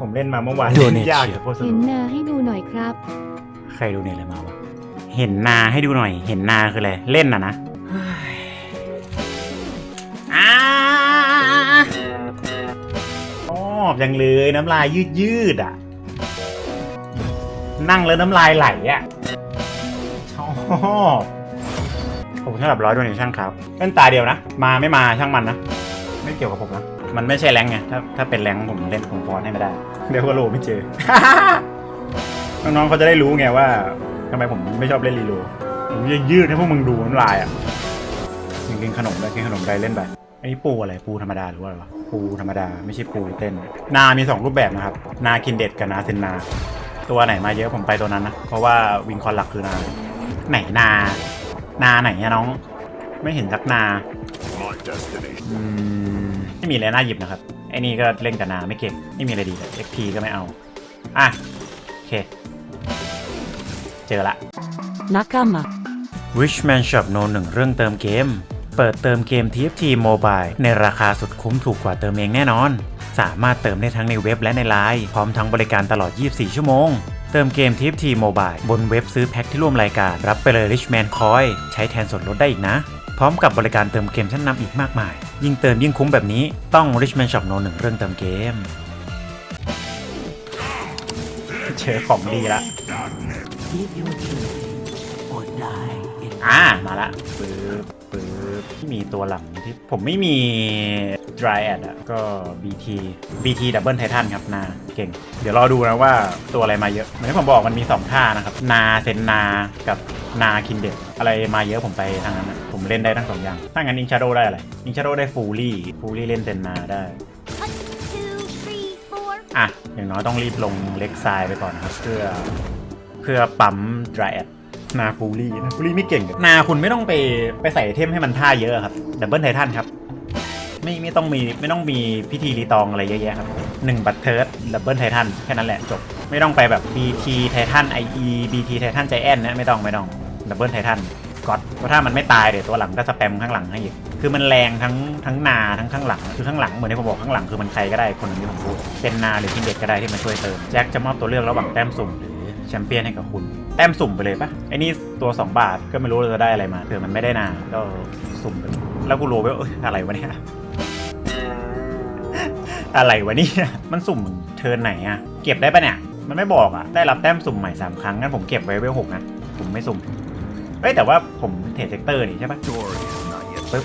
ผมเล่นมาเมื่อวานโดเนท ยากอยู่โคตรสเห็นุนกนาให้ดูหน่อยครับ ใครดูเนี่ยอะไรมาวะ เห็นนาให้ดูหน่อย เห็นนาคืออะไร เล่นน่ะนะอ้าชอบยังเลยน้ำลายยืดยืดๆอะ นั่งแล้วน้ำลายไหลอะ ชอบผมชอบแบบร้อยดวงช่างครับเล่นตาเดียวนะ มาไม่มาช่างมันนะ ไม่เกี่ยวกับผมนะ มันไม่ใช่แรงค์ไง ถ้าถ้าเป็นแรงค์ผมเล่นผมฟอนให้ไม่ได้ เดี๋ยวก็โลไม่เจอ น้องๆเขาจะได้รู้ไงว่าทำไมผมไม่ชอบเล่นรีโหลดผมจะยืดให้พวกมึงดูน้ำลายอะยังกินขนมได้กินขนมได้เล่นไปอันนี้ปูอะไรปูธรรมดาหรือว่าอะไรวะปูธรรมดาไม่ใช่ปูเต้น นา มีสองรูปแบบนะครับ นาคินเด็ดกับนาเซนนา ตัวไหนมาเยอะผมไปตัวนั้นนะ เพราะว่าวิงคอนหลักคือนา ไหนนา นาไหนอะน้อง ไม่เห็นสักนา My destiny. อืม ไม่มีอะไรน่าหยิบนะครับ ไอ้นี่ก็เล่นกับนาไม่เก่ง ไม่มีอะไรดีเลย XP ก็ไม่เอา อะ โอเค เจอละ Nakama. Richman Shop No 1เรื่องเติมเกม เปิดเติมเกม TFT Mobile ในราคาสุดคุ้มถูกกว่าเติมเองแน่นอน สามารถเติมได้ทั้งในเว็บและในไลน์พร้อมทั้งบริการตลอด 24 ชั่วโมง เติมเกม TFT Mobile บนเว็บซื้อแพ็คที่ร่วมรายการ รับไปเลย Richman Coin ใช้แทนส่วนลดได้อีกนะ พร้อมกับบริการเติมเกมชั้นนำอีกมากมาย ยิ่งเติมยิ่งคุ้มแบบนี้ต้อง Richman Shop No 1เรื่องเติมเกม เจอของดีละ อ่า มาละปึ๊บปึ๊บที่มีตัวหลังที่ผมไม่มี dry ad อะ ก็ BT BT Double Titan ครับ นา เก่ง เดี๋ยวรอดูนะว่าตัวอะไรมาเยอะ เหมือนที่ผมบอกมันมี 2 ท่านะครับ นาเซนนา กับนาคินเดอะไรมาเยอะผมไปทางนั้นนะ ผมเล่นได้ทั้งสองอย่าง ถ้างั้นอิงชาโดได้อะไรอิงชาโดได้ฟูลี่ฟูลี่เล่นเซนนาได้อะอย่างน้อยต้องรีบลงเล็กไซด์ไปก่อนนะครับ เพื่อเพื่อปั๊ม dry ad นาฟูลี่นะฟูลี่ไม่เก่งนาคุณไม่ต้องไปไปใส่เทมให้มันท่าเยอะครับดับเบิลไททันครับ ไม่ไม่ต้องมีไม่ต้องมีพิธีรีตองอะไรเยอะแยะครับหนึ่งบัตเทิร์ดดับเบิลไททันแค่นั้นแหละจบ ไม่ต้องไปแบบ BT ไททัน IE BT ไททันใจแอนนะไม่ต้องไม่ต้องดับเบิลไททัน ก็อดเพราะถ้ามันไม่ตายเดี๋ยวตัวหลังก็สแปมข้างหลังให้อีก คือมันแรงทั้งทั้งนาทั้งข้างหลัง คือข้างหลังเหมือนที่ผมบอกข้างหลังคือมันใครก็ได้คนหนึงที่ผมพูดเป็นนาหรือคินเด็กก็ได้ที่มาช่วยเติมแจ็คจะมอบตัวเลือกระหว่างแต้มสุ่มหรือแชมเปี้ยนให้กับคุณ แต้มสุ่มไปเลยปะไอ้นี่ตัว 2 บาทก็ไม่รู้เราจะได้อะไรมาเผื่อมันไม่ได้นาก็สุ่มไปแล้วกูโรไปว่าเอ้ยอะไรวะเนี่ยอะไรวะเนี่ยมันสุ่มเทินไหนอะเก็บได้ปะเนี่ยมันไม่บอกอะได้รับแต้มสุ่มใหม่3ครั้งงั้นผมเก็บไว้เวลหกนะผมไม่สุ่ม เอ้ยแต่ว่าผมเทรดเซกเตอร์นี่ใช่ปะปึ๊บ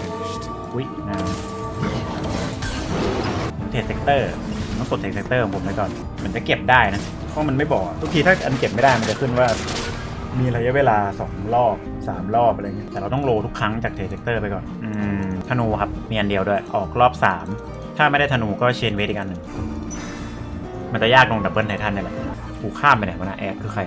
อุ้ยนะผมเทรดเซกเตอร์ต้องกดเทรดเซกเตอร์ของผมไว้ก่อน มันจะเก็บได้นะ เพราะมันไม่บอกทุกทีถ้าอันเก็บไม่ได้มันจะขึ้นว่า มีระยะเวลา 2 รอบ 3 รอบอะไรเงี้ยแต่เราต้องโลทุกครั้งจากเทรดเซกเตอร์ไปก่อนอืมธนูครับ มีอันเดียวด้วย ออกรอบ 3 ถ้าไม่ได้ธนูก็เชนเวทอีกอันหนึ่งมันจะยากลงดับเบิลไททันนี่แหละกูข้ามไปไหนวะนะแอดคือใคร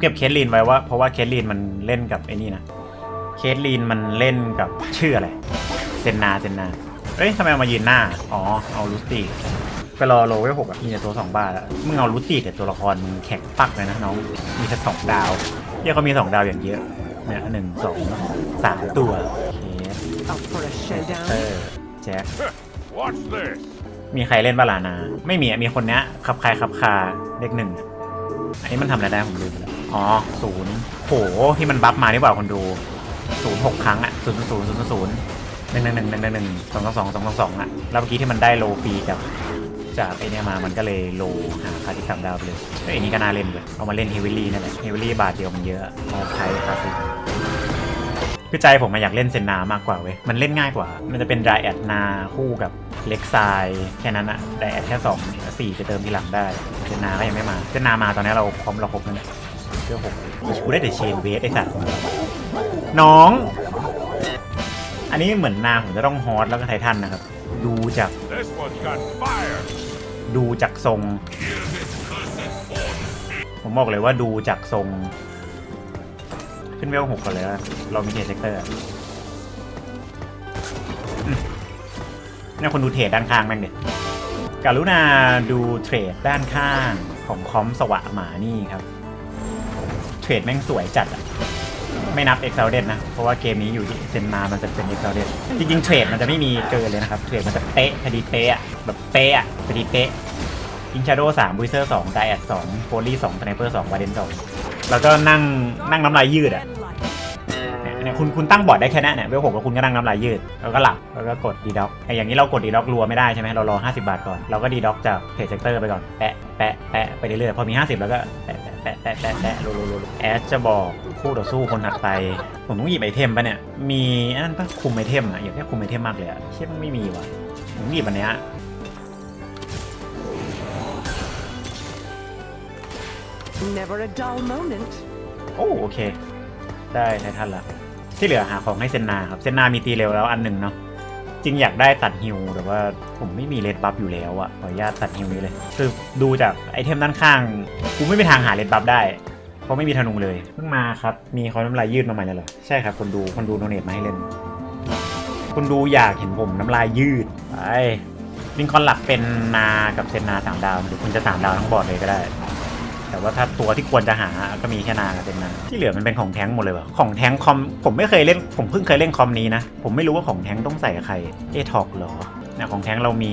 เก็บเคสลีนไว้ว่าเพราะว่าเคสลีนมันเล่นกับไอ้นี่นะ เคสลีนมันเล่นกับชื่ออะไร เซนนาเซนนา เอ้ยทำไมเอามายืนหน้า อ๋อ เอาลูตี้ไปรอโลเวลหกอะมีแต่ตัวสองบาทอะมึงเอาลูตี้แต่ตัวละครมึงแข็งปักเลยนะน้อง มีแค่สองดาวเฮียเขามีสองดาวอย่างเยอะ เนี่ยหนึ่งสองสามตัวเคสเตอร์แจ็คมีใครเล่นบาลานา ไม่มีมีคนเนี้ยขับใครขับคาเลขหนึ่งอันนี้มันทำอะไรได้ผมลืมแล้ว อ๋อศูนย์โหที่มันบัฟมานี่เปล่าคนดูศูนย์หกครั้งอะศูนย์ศูนย์ศูนย์ศูนย์หนึ่งหนึ่งหนึ่งหนึ่งหนึ่งหนึ่งสองสองสองสองสองสองอะแล้วเมื่อกี้ที่มันได้โลฟรีกับจากไอเนี้ยมามันก็เลยโลหาคาที่สามดาวไปเลยเอ้ยอันนี้ก็น่าเล่นเลยเอามาเล่นเฮวิลี่นั่นแหละเฮวิลี่บาทเดียวมันเยอะพอไทยคาสิคือใจผมมาอยากเล่นเซนนามากกว่าเว้ย มันเล่นง่ายกว่า มันจะเป็นไดแอดนาคู่กับเล็กซายแค่นั้นอะไดแอดแค่สองสี่จะเติมทีหลังได้ เซนนาก็ยังไม่มา เซนนามาตอนนี้เราพร้อมเราครบนั่นแหละ เพื่อหกกูได้แต่เชนเวสไอ้สัตว์น้อง อันนี้เหมือนนาผมจะต้องฮอตแล้วก็ไททันนะครับ ดูจาก ดูจากทรง ผมบอกเลยว่าดูจากทรง ขึ้นเวลหกก่อนเลยว่าเรามีเทรดเซกเตอร์เนี่ยคนดูเทรดด้านข้างแม่งเด็ดกรุณาดูเทรดด้านข้างของคอมสวะหมานี่ครับ เทรดแม่งสวยจัดอะไม่นับ e x c e l d e d นะ เพราะว่าเกมนี้อยู่ที่เซนนามันจะเป็น e x c e l d e d จริงๆเทรดมันจะไม่มีเกินเลยนะครับ เทรดมันจะเป๊ะพอดีเป๊ะแบบเป๊ะพอดีเป๊ะอิงชาโดสามบุยเซอร์สองไดแอดสองโพลีสองสไนเปอร์สองวาเดนสองแล้วก็นั่งนั่งน้ำลายยืดอะเนี่ยคุณคุณตั้งบอร์ดได้แค่นั้นเนี่ยเวลหกแล้วคุณก็นั่งน้ำลายยืด แล้วก็หลับ แล้วก็กดดีด็อกไอ้อย่างนี้เรากดดีด็อกรัวไม่ได้ใช่ไหมเรารอ 50 บาทก่อน เราก็ดีด็อกจากเพจเซกเตอร์ไปก่อน แปะแปะแปะไปเรื่อยๆ พอมี 50 แล้วก็แปะ แปะแปะแปะแปะโลโลโลโลแอดจะบอกคู่ต่อสู้คนถัดไป ผมต้องหยิบไอเทมปะเนี่ย มีอันนั้นปะคุมไอเทมอะอยากได้คุมไอเทมมากเลยอะเชี่ยมันไม่มีว่ะผมต้องหยิบอันเนี้ย Never a dull moment. โอ้โอเค ได้ไททันละที่เหลือหาของให้เซนนาครับ เซนนามีตีเร็วแล้วอันหนึ่งเนาะ จริงอยากได้ตัดฮิวแต่ว่าผมไม่มีเลดบัฟอยู่แล้วอะขออนุญาตตัดฮิวนี้เลย คือดูจากไอเทมด้านข้างกูไม่มีทางหาเลดบัฟได้ เพราะไม่มีธนูเลยเพิ่งมาครับ มีคอน้ำลายยืดมาใหม่แล้วเหรอ ใช่ครับคนดูคนดูโดเนทมาให้เล่นคนดูอยากเห็นผมน้ำลายยืดไปลิงคอนหลักเป็นนากับเซนนาสามดาวหรือคุณจะสามดาวทั้งบอร์ดเลยก็ได้ แต่ว่าถ้าตัวที่ควรจะหาก็มีแค่นากับเป็นนาที่เหลือมันเป็นของแท้งหมดเลยวะของแท้งคอมผมไม่เคยเล่นผมเพิ่งเคยเล่นคอมนี้นะ ผมไม่รู้ว่าของแท้งต้องใส่ใครเอท็อกเหรอเนี่ยของแท้งเรามี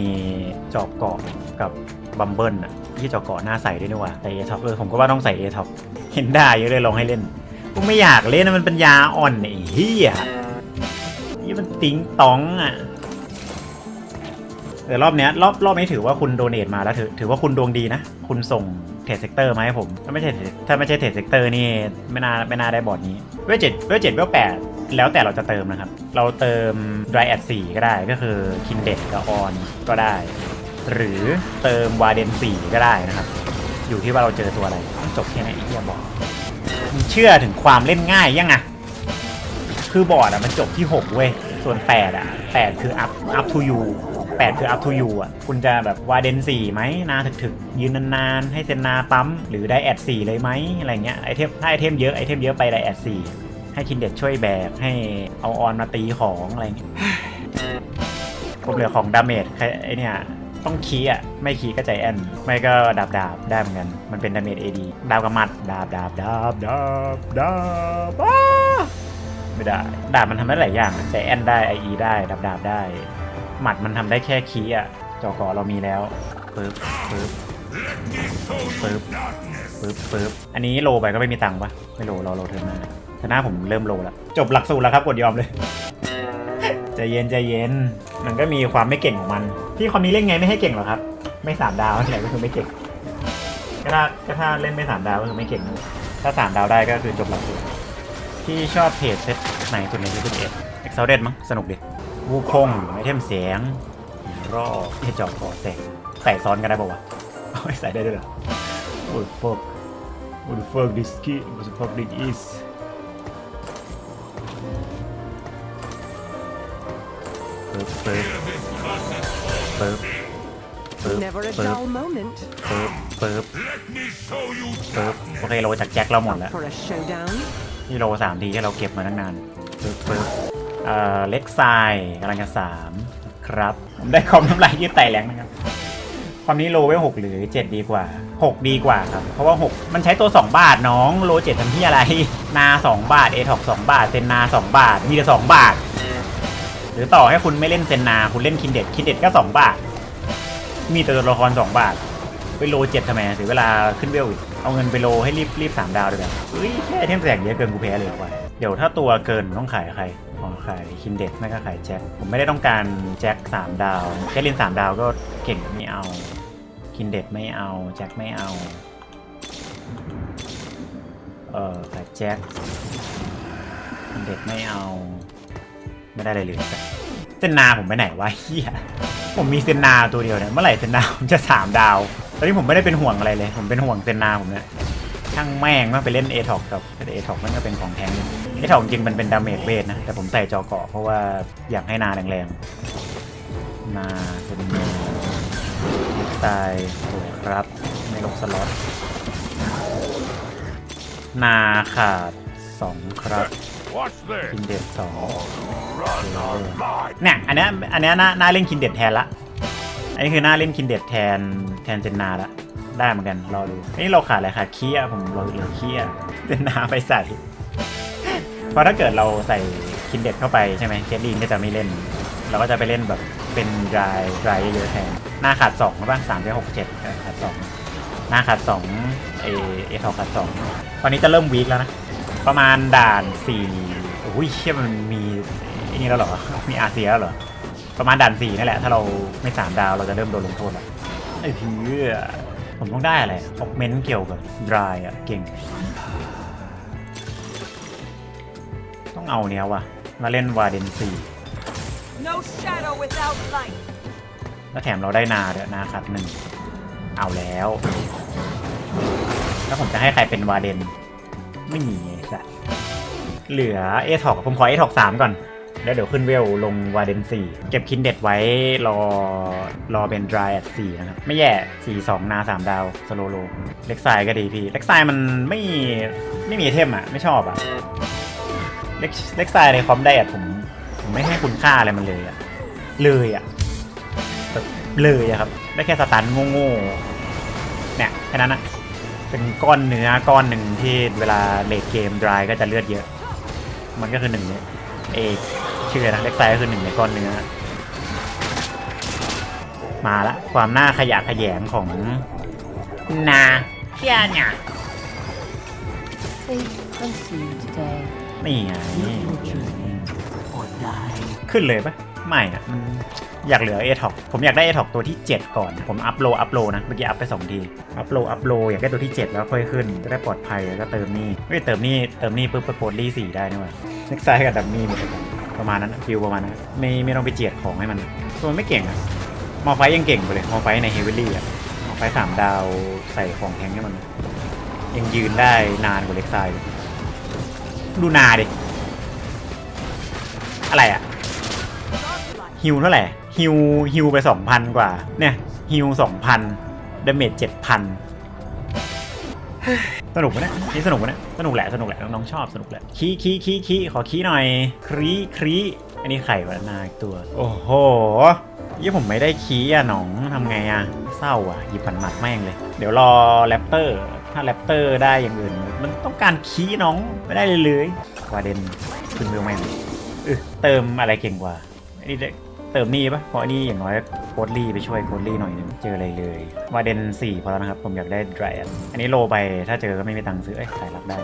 จอกเกาะกับบัมเบิลอะที่จอกเกาะหน้าใส่ด้วยนี่ว่าแต่เอท็อกเออผมก็ว่าต้องใส่เอท็อกเห็นได้เยอะเลยลองให้เล่นกูไม่อยากเล่นนะมันเป็นยาอ่อนไอ้เหี้ยนี่มันติ้งตองอะเออรอบเนี้ยรอบรอบนี้ถือว่าคุณโดเนทมาแล้วถือถือว่าคุณดวงดีนะ คุณส่ง เทรดเซกเตอร์มาให้ผม ถ้าไม่ใช่ถ้าไม่ใช่เทรดเซกเตอร์นี่ไม่น่าไม่น่าได้บอร์ดนี้เวลเจ็ดเวลเจ็ดเวลแปดแล้วแต่เราจะเติมนะครับ เราเติม dry at 4ก็ได้ก็คือคินเด็ดกับออนก็ได้ หรือเติมวาเดน4ก็ได้นะครับ อยู่ที่ว่าเราเจอตัวอะไรต้องจบแค่นไอ้เหี้ยบอกเชื่อถึงความเล่นง่ายยังไงคือบอร์ดอะมันจบที่ 6 เว้ย ส่วน 8 อะ 8 คือ up up to you 8 คือ up to you อะ คุณจะแบบวาเดน4ไหมนาถึกๆ ยืนนานๆ ให้เซนนาปั๊ม หรือได้แอด4เลยไหมอะไรเงี้ยไอเทมถ้าไอเทมเยอะไอเทมเยอะไปได้แอด4ให้คินเด็ดช่วยแบกให้เอาออนมาตีของอะไรเงี้ยผมเหลือของดาเมจไอเนี่ยต้องคีอะ ไม่คีก็ใจแอนไม่ก็ดาบดาบได้เหมือนกัน มันเป็นดาเมจ AD ดาบกับมัด ดาบดาบดาบดาบดาบไม่ได้ ดาบมันทำได้หลายอย่างใจแอนได้ IE ได้ ดาบดาบได้ หมัดมันทำได้แค่คีอะจอกาะเรามีแล้วปึ๊บปึ๊บปึ๊บปึ๊บปึ๊บอันนี้โลไปก็ไม่มีตังค์ปะไม่โลรอโลเทิร์นหน้าเทิร์นหน้าผมเริ่มโลแล้ว จบหลักสูตรแล้วครับกดยอมเลยใจเย็นใจเย็น มันก็มีความไม่เก่งของมัน ที่คอมนี้เล่นไงไม่ให้เก่งหรอครับ ไม่สามดาวอะไรก็คือไม่เก่งก็ถ้าก็ถ้าเล่นไม่สามดาวก็คือไม่เก่ง ถ้าสามดาวได้ก็คือจบหลักสูตรที่ชอบเพจเซตไหนสุดในยูทูบเอ็ดเอ็กซ์เซลเดมั้งสนุกดิ วูคงไอเทมเสียงรอที่จอคอแสงใส่ซ้อนกันได้ป่าวะเอาไม่ใส่ได้ด้วยเหรอ What the fuck What the fuck this kid What the fuck this is ปึ๊บปึ๊บปึ๊บปึ๊บ Never a ปึ๊บ dull moment. ปึ๊บปึ๊บปึ๊บโอเคโลจากแจ็คเราหมดแล้ว For a showdown. นี่โลสามทีที่เราเก็บมาตั้งนานปึ๊บปึ๊บ เอ่อเล็กไซกำลังจะสามครับผมได้คอมน้ำลายยืดไตแรงนะครับความนี้โลไว้หกหรือเจ็ดดีกว่าหกดีกว่าครับ เพราะว่าหกมันใช้ตัวสองบาทน้องโลเจ็ดทำที่อะไร นาสองบาทเอท็อกสองบาทเซนนาสองบาท มีแต่สองบาท หรือต่อให้คุณไม่เล่นเซนนา คุณเล่นคินเด็ดคินเด็ดก็สองบาท มีแต่ตัวละครสองบาทไปโลเจ็ดทำไมเสียเวลาขึ้นเวลอีกเอาเงินไปโลให้รีบรีบสามดาวเลยแบบเฮ้ยแค่เทมแสงเยอะเกินกูแพ้เลยว่ะเดี๋ยวถ้าตัวเกินต้องขายใคร อ๋อขายคินเด็ดไม่ก็ขายแจ็ค ผมไม่ได้ต้องการแจ็คสามดาว แค่ล่นสามดาวก็เก่งไม่เอา คินเด็ดไม่เอา แจ็คไม่เอา เออขายแจ็คคินเด็ดไม่เอา ไม่ได้เลยเลยเซนนาผมไปไหนวะเฮียผมมีเซนนาตัวเดียวเนี่ย เมื่อไหร่เซนนาผมจะสามดาว ตอนนี้ผมไม่ได้เป็นห่วงอะไรเลย ผมเป็นห่วงเซนนาผมเนี่ย ช่างแม่งมาไปเล่นเอท็อกกับเอท็อกมันก็เป็นของแทงเอท็อกจริงมันเป็นดาเมจเวทนะ แต่ผมใส่จอเกาะเพราะว่าอยากให้นาแรงๆ นาเซนนตายสวยครับไม่ลงสล็อต นาขาดสองครับคินเด็ดสองเนี่ยอันนี้อันนี้น่าน่าเล่นคินเด็ดแทนละอันนี้คือน่าเล่นคินเด็ดแทนแทนเจนนาละ ได้เหมือนกันรอดูนี่เราขาดอะไรขาดเคียผมเราเหลือเคียเจนนาไปใส่ เพราะถ้าเกิดเราใส่คินเด็ดเข้าไปใช่ไหมเคสลีนก็จะไม่เล่น เราก็จะไปเล่นแบบเป็นรายรายเยอะแทนหน้าขาดสองใช่ป่ะสามเจ็หกเจ็ดขาดสองหน้าขาดสองเอเอทอขาดสองตอนนี้จะเริ่มวีคแล้วนะ ประมาณด่านสี่โอ้ยเชี่ยมันมีไอ้นี่แล้วเหรอ มีอาเซียแล้วเหรอ ประมาณด่านสี่นี่นแหละ ถ้าเราไม่สามดาวเราจะเริ่มโดนลงโทษแล้วไอ้เพื่อ ผมต้องได้อะไรคอมเมนต์เกี่ยวกับดรายอะเก่ง ต้องเอาเนี้ยว่ะ มาเล่นวาเดนซี No shadow without light. แล้วแถมเราได้นาเดี๋ยวนาขัดหนึ่ง เอาแล้ว แล้วผมจะให้ใครเป็นวาเดน ไม่มีไอ้สัสเหลือเอทอกผมขอเอทอกสามก่อน แล้วเดี๋ยวขึ้นเวลลงวาเดนสี่เก็บคินเด็ดไว้รอรอเป็นดรายแอดสี่นะครับ ไม่แย่สี่สองนาสามดาวสโลโลเล็กไซก็ดีพี่ เล็กไซมันไม่ไม่มีเทมอะ ไม่ชอบอะ เล็กเล็กไซในคอมไดอะผมผมไม่ให้คุณค่าอะไรมันเลยอะ เลยอะแบบเลยอะครับ ได้แค่สตันโง่ๆเนี่ยแค่นั้นนะเป็นก้อนเนื้อก้อนหนึ่งที่เวลาเลดเกมดรายก็จะเลือดเยอะ มันก็คือหนึ่งเนี่ยเอก ชื่อนะเล็กไซก็คือหนึ่งในก้อนเนื้อ มาละ ความหน้าขยะแขยงของนาเชียเนี่ย Fate hunts you today. นี่ไง ขึ้นเลยปะไม่อะมันอยากเหลือเอท็อกผมอยากได้เอท็อกตัวที่ 7 ก่อน ผมอัพโหลอัพโหลนะ เมื่อกี้อัพไป2ที อัพโหลอัพโหลอยากได้ตัวที่ 7 แล้วค่อยขึ้น จะได้ปลอดภัยแล้วก็เติมนี่ไม่เติมนี่เติมนี่ปุ๊บไปโกดลี่สี่ได้นี่หว่าเน็กไซกับดัมมี่เหมือนกัน ประมาณนั้นฟิลประมาณนั้นไม่ไม่ต้องไปเจียดของให้มันตัวมันไม่เก่งอะมอไฟยังเก่งไปเลยมอไฟในเฮเวลี่อะมอไฟสามดาวใส่ของแทงให้มัน ยังยืนได้นานกว่าเล็กไซเลยดูนาดิ อะไรอะฮิวเท่าไหร่ฮิวฮิวไปสองพันกว่า เนี่ยฮิวสองพันดาเมจเจ็ดพัน สนุกปะเนี่ยนี่สนุกปะเนี่ยสนุกแหละสนุกแหละน้องๆชอบสนุกแหละคีคีคีคีขอคีหน่อยครีครีอันนี้ไข่วะนาอีกตัว โอ้โหยี่ผมไม่ได้คีอะหนองทำไงอะเศร้าอะหยิบผันหมัดแม่งเลย เดี๋ยวรอแรปเตอร์ถ้าแรปเตอร์ได้อย่างอื่น มันต้องการคีน้องไม่ได้เลยเลยวาเดนขึ้นเวลแม่งเออเติมอะไรเก่งกว่าอันนี้ได้ เติมนี่ปะเพราะนี่อย่างน้อยโคดลี่ไปช่วยโคดลี่หน่อยนึงเจออะไรเลยวาเดน4พอแล้วนะครับ ผมอยากได้ดรายอันนี้โลไปถ้าเจอก็ไม่มีตังค์ซื้อเอ้ยขายรับได้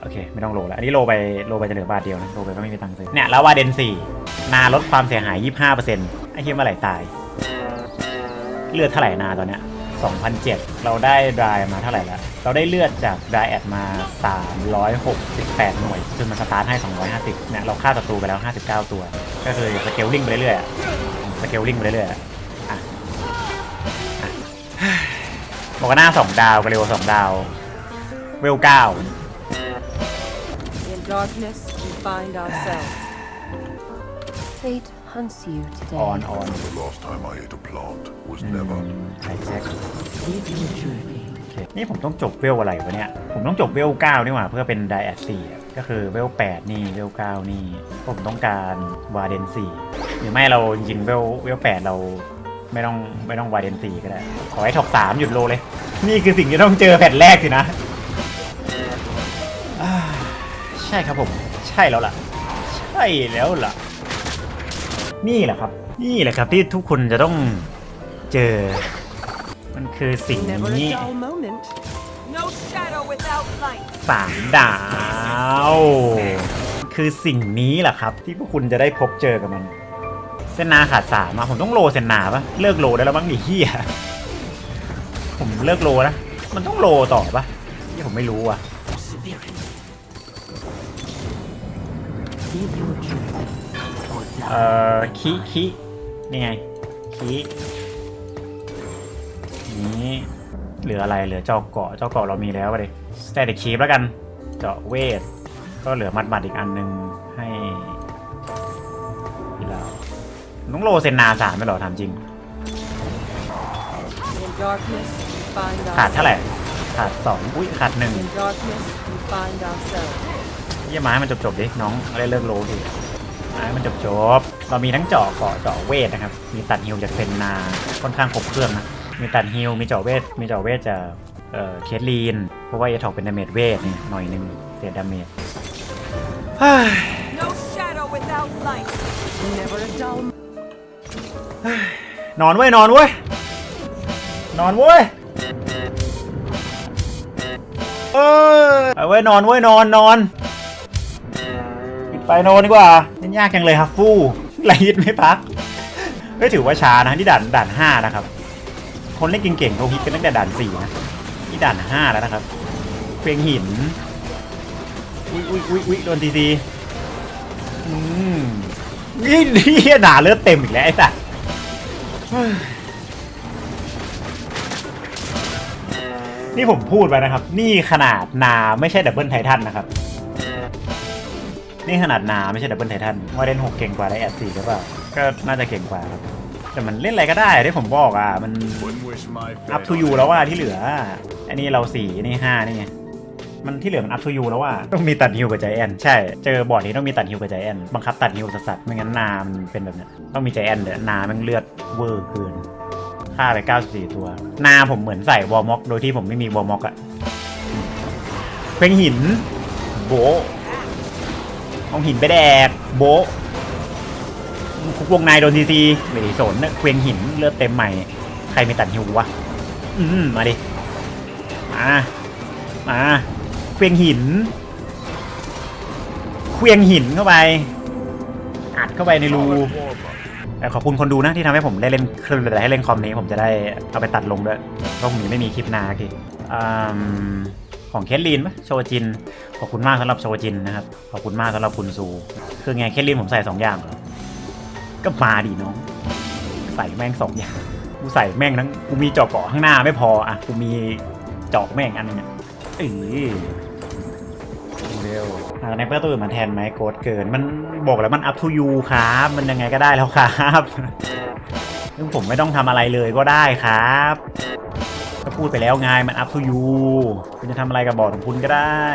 โอเค ไม่ต้องโลแล้วอันนี้โลไปโลไปจะเหลือบาทเดียวนะโลไปก็ไม่มีตังค์ซื้อเนี่ยแล้ววาเดน4นาลดความเสียหาย 25%ไอ้เหี้ยเมื่อไหร่ตาย เลือดเท่าไหร่นาตอนเนี้ย 2007 เราได้ดรายมาเท่าไหร่แล้ว เราได้เลือดจากดรายแอดมา 368 หน่วยจนมาสตาร์ทให้ 250 เนี่ย เราฆ่าศัตรูไปแล้ว 59 ตัว ก็คือสเกลลิงไปเรื่อยๆสเกลลิงไปเรื่อยๆอะบอกว่าหน้า 2 ดาวกับเร็ว 2 ดาว เวล9 In darkness, we find ourselves. Fate hunts you ออน today. ออน The last time I ate a plant was never. ไข่แจ็คนี่ผมต้องจบเวลอะไรวะเนี่ย ผมต้องจบเวล9นี่หว่าเพื่อเป็นไดแอดสี่ก็คือเวล8นี่เวล9นี่ ผมต้องการวาเดน4หรือไม่เราจริงๆเวลเวล8เราไม่ต้องไม่ต้องวาเดน4ก็ได้ ขอให้ถกสามหยุดโลเลย นี่คือสิ่งที่ต้องเจอแผ่นแรกสินะอ่าใช่ครับผม ใช่แล้วล่ะ ใช่แล้วล่ะ นี่แหละครับ นี่แหละครับที่ทุกคนจะต้องเจอ มันคือสิ่ง Never นี้ a dull moment. No shadow without light. สามดาว คือสิ่งนี้แหละครับ ที่พวกคุณจะได้พบเจอกับมันเส้นนาขาดสามอะผมต้องโลเส้นนาปะเลิกโลได้แล้วมั้งไอ้เหี้ยผมเลิกโลนะ มันต้องโลต่อปะที่ผมไม่รู้อะ เอ่อคิคินี่ไงคินี้เหลืออะไรเหลือเจ้าเกาะเจ้าเกาะเรามีแล้วไปเลยสเตติคีฟแล้วกัน เจาะเวท ก็เหลือมัดบัดอีกอันหนึงให้เราต้องโลเซนนาสามไม่หรอถามจริง In darkness, we find ขาดเท่าไหร่ ourselves. ขาดสองอุ้ยขาดหนึ่ง In darkness, we find ourselves. เยี่ยมมาให้มันจบๆดิน้องอะไรเลิกโลดิมา ให้มันจบๆเรามีทั้งเจาะเกาะเจาะเวทนะครับ มีตัดฮิวจากเซนนาค่อนข้างครบเครื่องนะ มีตัดฮิวมีเจาะเวท มีเจาะเวทจากเอ่อเคสลีน เพราะว่าเอทอกเป็นดาเมจเวทนี่หน่อยหนึงเสียดาเมจเฮ้ย No shadow without light. Never a dull นอนเว้ยนอนเว้ยนอนเว้ยเออเอาเว้ยนอนเว้ยนอนนอน ปิดไฟนอนดีกว่าเล่นยากจังเลยครับฟู่ไรยิดไม่พักเฮ้ยถือว่าช้านะที่ด่านด่านห้านะครับ คนเล่นเก่งๆเขาฮิตกันตั้งแต่ด่านสี่นะนี่ด่านห้าแล้วนะครับเพลงหินอุ้ยอุ้ยอุ้ยอุ้ยโดนทีซีอืมนี่นี่ด่าเลือดเต็มอีกแล้วไอ้สัสนี่ผมพูดไปนะครับ นี่ขนาดนาไม่ใช่ดับเบิลไททันนะครับ นี่ขนาดนาไม่ใช่ดับเบิลไททันว่าเล่นหกเก่งกว่าได้แอดสี่หรือเปล่า ก็น่าจะเก่งกว่าครับ แต่มันเล่นอะไรก็ได้ที่ผมบอกอะ มันอัพทูยูแล้วว่าที่เหลือ อันนี้เราสี่นี่ห้านี่ไงมันที่เหลือมันอัพทูยูแล้วว่าต้องมีตัดฮิวกับใจแอนใช่ เจอบอร์ดนี้ต้องมีตัดฮิวกับใจแอนบังคับตัดฮิวสัสๆไม่งั้นนามันเป็นแบบเนี้ยต้องมีใจแอนเดี๋ยนามันเลือดเวอร์เกินฆ่าไป 94 ตัว นาผมเหมือนใส่วอลม็อก โดยที่ผมไม่มีวอลม็อกอะเพลงหิน โบ เอาหินไปแดกโบะคุกวงในโดนทีซีไม่ได้สนนะเควียงหินเลือดเต็มใหม่ ใครไม่ตัดฮิววะ อืมมาดิ มา มาเควียงหินเควียงหินเข้าไป อัดเข้าไปในรูแต่ขอบคุณคนดูนะที่ทำให้ผมได้เล่นคลื่นแต่ให้เล่นคอมนี้ผมจะได้เอาไปตัดลงด้วยเพราะผมยังไม่มีคลิปหนาทีอืม ของเคทลีนปะโชจิน ขอบคุณมากสำหรับโชจินนะครับ ขอบคุณมากสำหรับคุณซู คือไงเคทลีนผมใส่สองอย่างเหรอ ก็มาดิน้อง ใส่แม่งสองอย่าง กูใส่แม่งทั้งกูมีจาะเกาะข้างหน้าไม่พออะ กูมีจาะแม่งอันนึงอะเอ้ยเร็วหาในเพื่อตัวอื่นมาแทนไหมโกดเกิน มันบอกแล้วมัน up to you ครับ มันยังไงก็ได้แล้วครับซึ่งผมไม่ต้องทำอะไรเลยก็ได้ครับ ก็พูดไปแล้วไงมัน up to you คุณจะทำอะไรกับบอร์ดของคุณก็ได้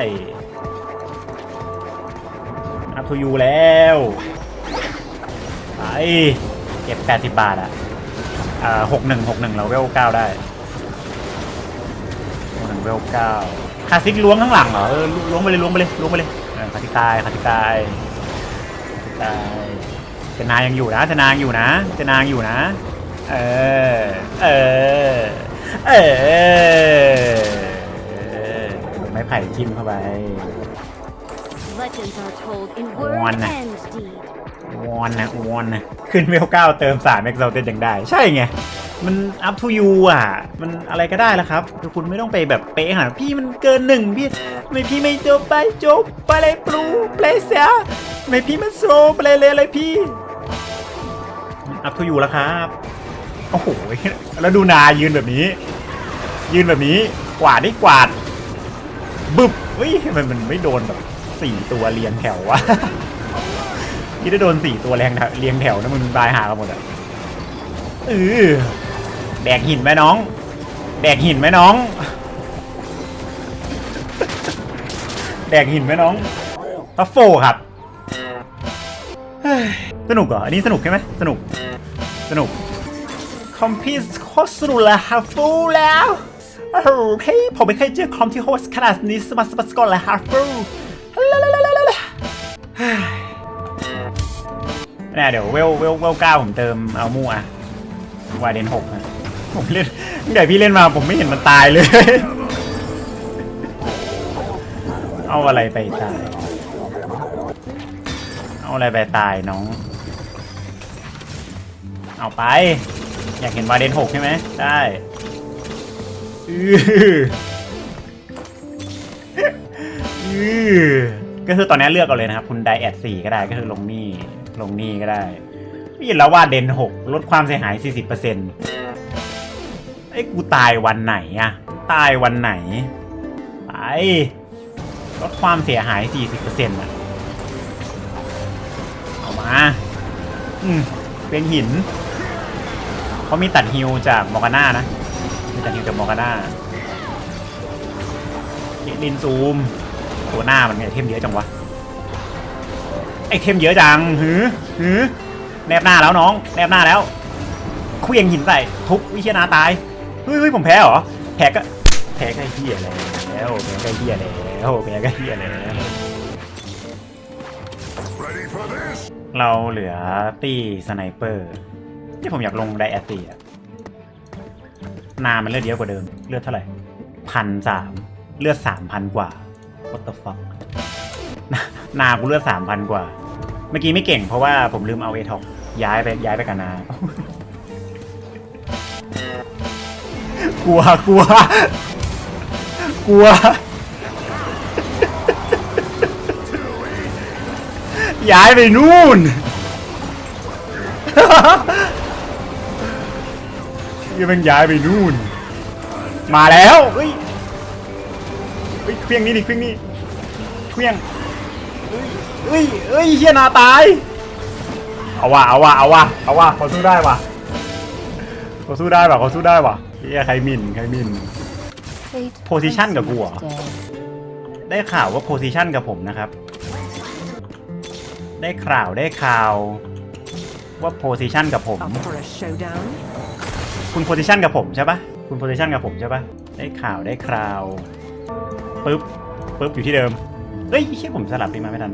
up to you แล้วไปเก็บ 80 บาทอะอ่าหกหนึ่งหกหนึ่งเราเวลเก้าได้หกหนึ่งเวลเก้าคาซิกล้วงข้างหลังเหรอเออล้วงไปเลยล้วงไปเลยล้วงไปเลยคาซิกตายคาซิกตายคาซิกตายเจนายยังอยู่นะเจนางอยู่นะเจนางอยู่นะ เออ เออ เออไม้ไผ่จิ้มเข้าไป Legends are told in One. word and deed. วอนนะวอนนะขึ้นเวลเก้าเติมสามเอ็กซ์เซลเต็ยังได้ ใช่ไง มัน up to you อะ มันอะไรก็ได้แล้วครับคือคุณไม่ต้องไปแบบเป๊ะขนาดนั้นพี่มันเกินหนึ่งพี่ ไม่พี่ไม่จบไปจบไปเลยปลูเปลเสียไม่พี่มันโซไปเลยเลยอะไรพี่มัน up to you แล้วครับ โอ้โหแล้วดูนายืนแบบนี้ ยืนแบบนี้กวาดนี่กวาดบึบเฮ้ยมันมันไม่โดนแบบสี่ตัวเรียงแถววะที่ได้โดนสี่ตัวแรงเรียงแถวนะมึงตายหากันหมดอะเออแดกหินไหมน้อง แดกหินไหมน้อง แดกหินไหมน้องทัฟโฟครับเฮ้ยสนุกเหรอ อันนี้สนุกใช่ไหมสนุก สนุก คอมพิวโคตรสนุกแล้วฮัฟฟูแล้วโอ้โหผมไม่เคยเจอคอมที่โฮสขนาดนี้สมัสมัสก่อนเลยฮัฟฟูลาลาลาลาลาเฮ้ยนี่ยเดี๋ยวเวลเวลเวลเก้าผมเติมเอามู่อะวาเดนหกอะผมเล่นตั้งแต่พี่เล่นมาผมไม่เห็นมันตายเลย เอาอะไรไปตาย เอาอะไรไปตายน้อง เอาไป อยากเห็นวาเดนหกใช่ไหมได้อืออือก็คือตอนนี้เลือกเอาเลยนะครับ คุณไดแอดสี่ก็ได้ก็คือลงนี่ลงนี่ก็ได้ไม่เห็นแล้วว่าเดนหกลดความเสียหาย 40%ไอ้ยกูตายวันไหนอะตายวันไหนไปลดความเสียหาย 40%อะเอามา อืมเป็นหิน เขามีตัดฮิวจากมอร์กาน่านะ มีตัดฮิวจากมอร์กาน่าเกลินซูม ตัวหน้ามันมีไอเทมเยอะจังวะ ไอเทมเยอะจังหือหือแนบหน้าแล้วน้อง แนบหน้าแล้วเควียงหินใส่ทุบวิเชียนาตาย เฮ้ยเฮ้ยผมแพ้เหรอ แพ้ก็แพ้ก็เฮียแล้วแพ้ก็เฮียแล้วแพ้ก็เฮียแล้วเราเหลือตี้สไนเปอร์ ที่ผมอยากลงไดแอตตีอะนามันเลือดเยอะกว่าเดิม เลือดเท่าไหร่พันสามเลือดสามพันกว่า what the fuck นานากูเลือดสามพันกว่า เมื่อกี้ไม่เก่งเพราะว่าผมลืมเอาเอท็อกย้ายไปย้ายไปกับนากลัวกลัวกลัว ย้ายไปนู่น ยังมันย้ายไปนู่น มาแล้วเฮ้ยเฮ้ยเครื่องนี้ดิเครื่องนี้เครื่องเฮ้ยเฮ้ยเฮียนาตาย เอาว่ะเอาว่ะเอาว่ะเอาว่ะเขาสู้ได้ว่ะเขาสู้ได้ว่ะเขาสู้ได้ว่ะเฮียใครมินใครมิน Fate Position hunts กับกูเหรอได้ข่าวว่าโพซิชันกับผมนะครับ ได้ข่าวได้ข่าวว่าโพซิชันกับผม คุณโพซิชันกับผมใช่ปะคุณโพซิชันกับผมใช่ปะได้ข่าวได้ข่าวปึ๊บปึ๊บอยู่ที่เดิมเฮ้ยเชี่ยผมสลับไปมาไม่ทัน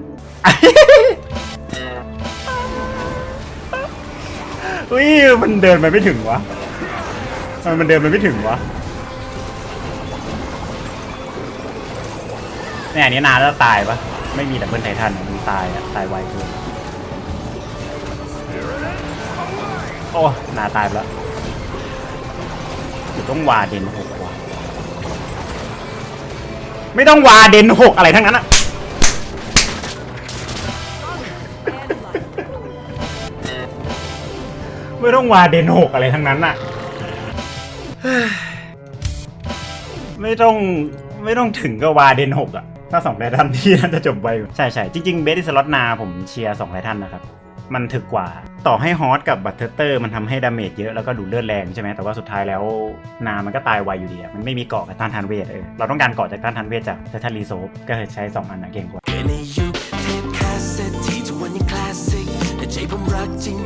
เฮ้ยมันเดินไปไม่ถึงวะมันเดินไปไม่ถึงวะเนี่ยอันนี้นานแล้วตายปะไม่มีดับเบิลไททันมันตายอะตายไวเกินโอ้นาตายไปแล้ว ต้องวาเดนหกว่ะไม่ต้องวาเดนหกอะไรทั้งนั้นอะไม่ต้องวาเดนหกอะไรทั้งนั้นอะไม่ต้องไม่ต้องถึงกับวาเดนหกอะถ้าสองไททันที่น่าจะจบไปใช่ใช่จริงๆเบสสล็อตนาผมเชียร์สองไททันนะครับ มันถึกกว่า ต่อให้ฮอสกับบัตเทอร์เตอร์มันทำให้ดาเมจเยอะแล้วก็ดูเลือดแรงใช่ไหมแต่ว่าสุดท้ายแล้วนามันก็ตายไวอยู่ดีอะมันไม่มีเกาะกับต้านทานเวทเออเราต้องการเกาะจากต้านทานเวทจากเททันรีโซฟก็เลยใช้สองอันนะเก่งกว่าเป็นยุเทปคาสเซ็ตที่ทุกวันยังคลาสสิกแต่ใจผมรักจริง